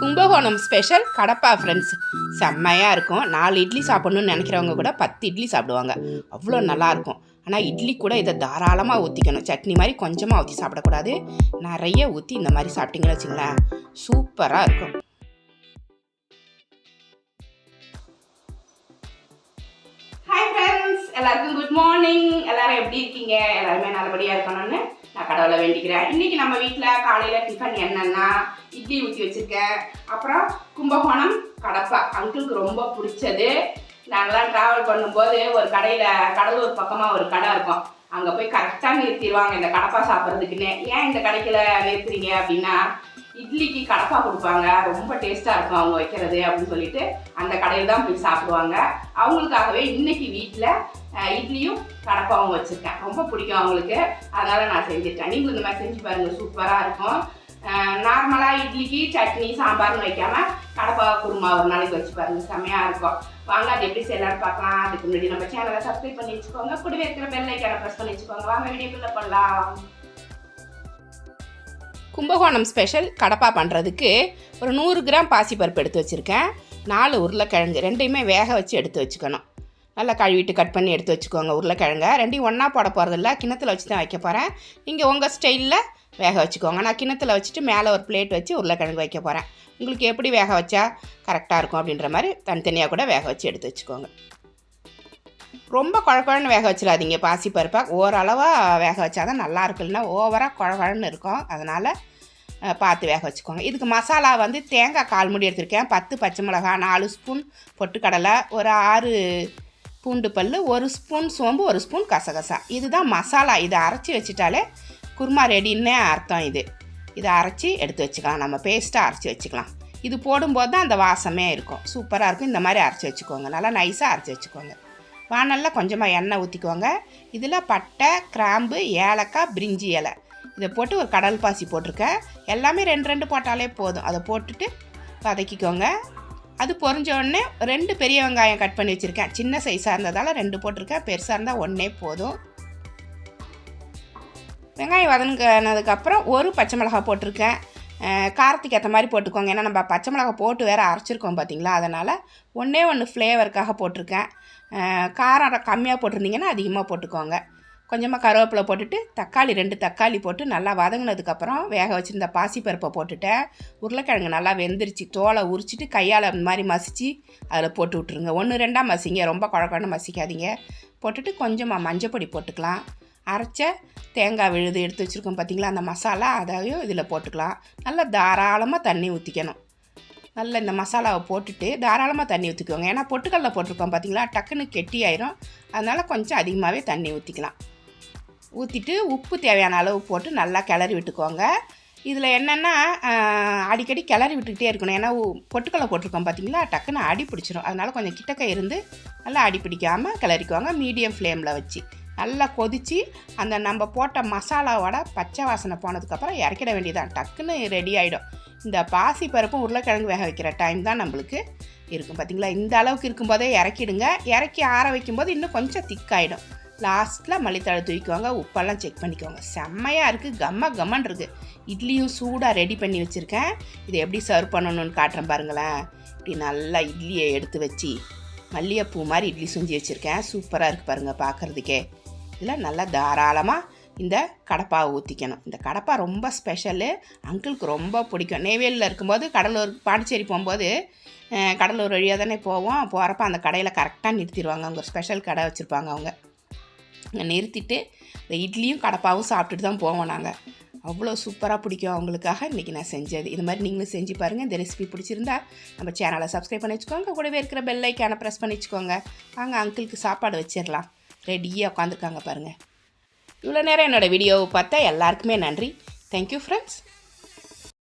Kumbakonam special Kadapa friends செம்மையாக இருக்கும். நாலு இட்லி சாப்பிட்ணுன்னு நினைக்கிறவங்க கூட பத்து இட்லி சாப்பிடுவாங்க. அவ்வளோ நல்லாயிருக்கும் ஆனால் இட்லி கூட இதை தாராளமாக ஊற்றிக்கணும் சட்னி மாதிரி கொஞ்சமாக ஊற்றி சாப்பிடக்கூடாது. நிறைய ஊற்றி இந்த மாதிரி சாப்பிட்டீங்கன்னு வச்சுங்களேன் சூப்பராக இருக்கும். எல்லாருக்கும் குட் மார்னிங் எல்லாரும் எப்படி இருக்கீங்க? எல்லாருமே நல்லபடியாக இருக்கணும்னு நான் கடவுளை வேண்டிக்கிறேன். இன்னைக்கு நம்ம வீட்டில் காலையில் டிஃபன் என்னன்னா இட்லி ஊற்றி வச்சிருக்கேன். அப்புறம் கும்பகோணம் கடப்பா. அங்கிளுக்கு ரொம்ப பிடிச்சது. நாங்களாம் ட்ராவல் பண்ணும்போது ஒரு கடையில் கடலூர் பக்கமாக ஒரு கடை இருக்கும். அங்கே போய் கரெக்டாக நிறுத்திடுவாங்க இந்த கடப்பா சாப்பிட்றதுக்குன்னு. ஏன் இந்த கடைக்குள்ள நிறுத்துறீங்க அப்படின்னா இட்லிக்கு கடப்பா கொடுப்பாங்க ரொம்ப டேஸ்ட்டாக இருக்கும் அவங்க வைக்கிறது அப்படின்னு சொல்லிட்டு அந்த கடையில் தான் போய் சாப்பிடுவாங்க. அவங்களுக்காகவே இன்னைக்கு வீட்டில் இட்லியும் கடப்பாவும் வச்சுருக்கேன். ரொம்ப பிடிக்கும் அவங்களுக்கு. அதனால் நான் செஞ்சுட்டேன். நீங்களும் இந்த மாதிரி செஞ்சு பாருங்கள் சூப்பராக இருக்கும். நார்மலாக இட்லிக்கு சட்னி சாம்பார்னு வைக்காமல் கடப்பா குருமா ஒரு நாளைக்கு வச்சு பாருங்கள் செம்மையாக இருக்கும். வாங்க அது எப்படி செய்யலாம்னு பார்க்கலாம். அதுக்கு முன்னாடி நம்ம சேனலை சப்ஸ்கிரைப் பண்ணி வச்சுக்கோங்க. கூடவே இருக்கிற பெல் ஐக்கான ப்ரெஸ் பண்ணி வச்சுக்கோங்க. வாங்க வீடியோக்குள்ளே பண்ணலாம் கும்பகோணம் ஸ்பெஷல் கடப்பா பண்ணுறதுக்கு ஒரு நூறு கிராம் பாசிப்பருப்பு எடுத்து வச்சுருக்கேன். நாலு உருளைக்கிழங்கு ரெண்டையுமே வேக வச்சு எடுத்து வச்சுக்கணும். நல்லா கழுவிட்டு கட் பண்ணி எடுத்து வச்சுக்கோங்க உருளைக்கிழங்க. ரெண்டையும் ஒன்றா போட போகிறதில்ல கிணத்துல வச்சு தான் வைக்க போகிறேன் நீங்கள் உங்கள் ஸ்டைலில் வேக வச்சுக்கோங்க. நான் கிணத்துல வச்சுட்டு மேலே ஒரு பிளேட் வச்சு உருளைக்கிழங்கு வைக்க போகிறேன் உங்களுக்கு எப்படி வேக வச்சா கரெக்டாக இருக்கும் அப்படின்ற மாதிரி தனித்தனியாக கூட வேக வச்சு எடுத்து வச்சுக்கோங்க. ரொம்ப குழக்குழன்னு வேக வச்சிடாதீங்க. பாசி பருப்பாக ஓரளவாக வேக வச்சா தான் நல்லா இருக்கும். இல்லைன்னா ஓவராக குழக்குழன்னு இருக்கும். அதனால் பார்த்து வேக வச்சுக்கோங்க. இதுக்கு மசாலா வந்து தேங்காய் கால் முடி எடுத்திருக்கேன். பத்து பச்சை மிளகாய் நாலு ஸ்பூன் பொட்டுக்கடலை ஒரு ஆறு பூண்டு பல் ஒரு ஸ்பூன் சோம்பு ஒரு ஸ்பூன் கசகசா. இதுதான் மசாலா. இதை அரைச்சி வச்சிட்டாலே குருமா ரெடின்னே அர்த்தம் இது. இதை அரைச்சி எடுத்து வச்சுக்கலாம். நம்ம பேஸ்ட்டாக அரைச்சி வச்சுக்கலாம். இது போடும்போது தான் அந்த வாசமே இருக்கும். சூப்பராக இருக்கும். இந்த மாதிரி அரைச்சி வச்சுக்கோங்க. நல்லா நைஸாக அரைச்சி வச்சுக்கோங்க. வானலில் கொஞ்சமாக எண்ணெய் ஊற்றிக்கோங்க இதில் பட்டை கிராம்பு ஏலக்காய் பிரிஞ்சி இலை. இதை போட்டு ஒரு கடல் பாசி போட்டிருக்கேன். எல்லாமே ரெண்டு ரெண்டு போட்டாலே போதும். அதை போட்டுட்டு வதக்கிக்கோங்க. அது பொறிஞ்ச உடனே ரெண்டு பெரிய வெங்காயம் கட் பண்ணி வச்சுருக்கேன். சின்ன சைஸாக இருந்ததால் ரெண்டு போட்டிருக்கேன். பெருசாக இருந்தால் ஒன்றே போதும். வெங்காயம் வதங்கினதுக்கப்புறம் ஒரு பச்சை மிளகா போட்டிருக்கேன். காரத்துக்கு ஏற்ற மாதிரி போட்டுக்கோங்க. ஏன்னா நம்ம பச்சை மிளகா போட்டு வேறு அரைச்சிருக்கோம் பார்த்தீங்களா அதனால் ஒன்றே ஒன்று ஃப்ளேவருக்காக போட்டிருக்கேன். காரம் கம்மியாக போட்டிருந்தீங்கன்னா அதிகமாக போட்டுக்கோங்க. கொஞ்சமாக கருவேப்பிலை போட்டுட்டு தக்காளி ரெண்டு தக்காளி போட்டு நல்லா வதங்கினதுக்கப்புறம் வேக வச்சுருந்த பாசிப்பருப்பை போட்டுட்டேன். உருளைக்கிழங்கு நல்லா வெந்துருச்சு. தோலை உரிச்சிட்டு கையால் இந்த மாதிரி மசிச்சு அதில் போட்டு விட்ருங்க ஒன்று ரெண்டாக மசிங்க. ரொம்ப குழக்கொழன்னு மசிக்காதீங்க. போட்டுட்டு கொஞ்சமாக மஞ்சப்பொடி போட்டுக்கலாம். அரைச்ச தேங்காய் விழுது எடுத்து வச்சுருக்கோம் பார்த்தீங்களா? அந்த மசாலா அதையும் இதில் போட்டுக்கலாம். நல்லா தாராளமாக தண்ணி ஊற்றிக்கணும் நல்லா இந்த மசாலாவை போட்டுட்டு தாராளமாக தண்ணி ஊற்றிக்கோங்க ஏன்னா பொட்டுக்கடல போட்டிருக்கோம் பார்த்தீங்களா? டக்குன்னு கெட்டி ஆயிரும். அதனால் கொஞ்சம் அதிகமாகவே தண்ணி ஊற்றிக்கலாம் ஊற்றிட்டு உப்பு தேவையான அளவு போட்டு நல்லா கிளறி விட்டுக்கோங்க. இதில் என்னென்னா அடிக்கடி கிளறி விட்டுக்கிட்டே இருக்கணும். ஏன்னா உ- பொட்டுக்கடலை போட்டிருக்கோம் பார்த்தீங்களா? டக்குன்னு அடி பிடிச்சிரும். அதனால் கொஞ்சம் கிட்டக்க இருந்து நல்லா அடி பிடிக்காமல் கிளறிக்குவாங்க மீடியம் ஃப்ளேமில் வச்சு. நல்லா கொதித்து அந்த நம்ம போட்ட மசாலாவோட பச்சை வாசனை போனதுக்கப்புறம் இறக்கிட வேண்டியதான் டக்குன்னு ரெடி ஆகிடும் இந்த பாசி பருப்பும் உருளைக்கிழங்கு வேக வைக்கிற டைம் தான் நம்மளுக்கு இருக்கும். பார்த்தீங்களா இந்த அளவுக்கு இருக்கும்போதே இறக்கிடுங்க. இறக்கி ஆற வைக்கும்போது இன்னும் கொஞ்சம் திக்காயிடும் லாஸ்ட்டில் மல்லித்தழை தூக்கிக்கோங்க. உப்பெல்லாம் செக் பண்ணிக்கோங்க. செம்மையாக இருக்குது கம்ம கம்மன் இருக்குது இட்லியும் சூடாக ரெடி பண்ணி வச்சுருக்கேன். இதை எப்படி சர்வ் பண்ணணும்னு காட்டுறேன் பாருங்களேன். இப்படி நல்லா இட்லியை எடுத்து வச்சு மல்லிகைப்பூ மாதிரி இட்லி செஞ்சு வச்சுருக்கேன். சூப்பராக இருக்குது பாருங்கள் பார்க்குறதுக்கே இதில் நல்லா தாராளமாக இந்த கடப்பாவை ஊற்றிக்கணும் இந்த கடப்பா ரொம்ப ஸ்பெஷலு அங்கிளுக்கு ரொம்ப பிடிக்கும். நெய்வேலியில் இருக்கும்போது கடலூர் பாண்டிச்சேரி போகும்போது கடலூர் வழியாக தானே போவோம். போகிறப்ப அந்த கடையில் கரெக்டாக நிறுத்திடுவாங்க. அவங்க ஸ்பெஷல் கடை வச்சுருப்பாங்க அவங்க. நிறுத்திட்டு இந்த இட்லியும் கடப்பாவும் சாப்பிட்டுட்டு தான் போவோம் நாங்கள் அவ்வளோ சூப்பராக பிடிக்கும் அவங்களுக்காக. இன்றைக்கி நான் செஞ்சது. இது மாதிரி நீங்களும் செஞ்சு பாருங்கள் இந்த ரெசிபி பிடிச்சிருந்தா நம்ம சேனலை சப்ஸ்கிரைப் பண்ணி வச்சுக்கோங்க. கூடவே இருக்கிற பெல் ஐக்கானை ப்ரெஸ் பண்ணி வச்சுக்கோங்க. வாங்க அங்கிளுக்கு சாப்பாடு வச்சிடலாம். ரெடியாக உட்காந்துருக்காங்க பாருங்கள் இவ்வளோ நேரம் என்னோடய வீடியோவை பார்த்தா எல்லாருக்குமே நன்றி. Thank you friends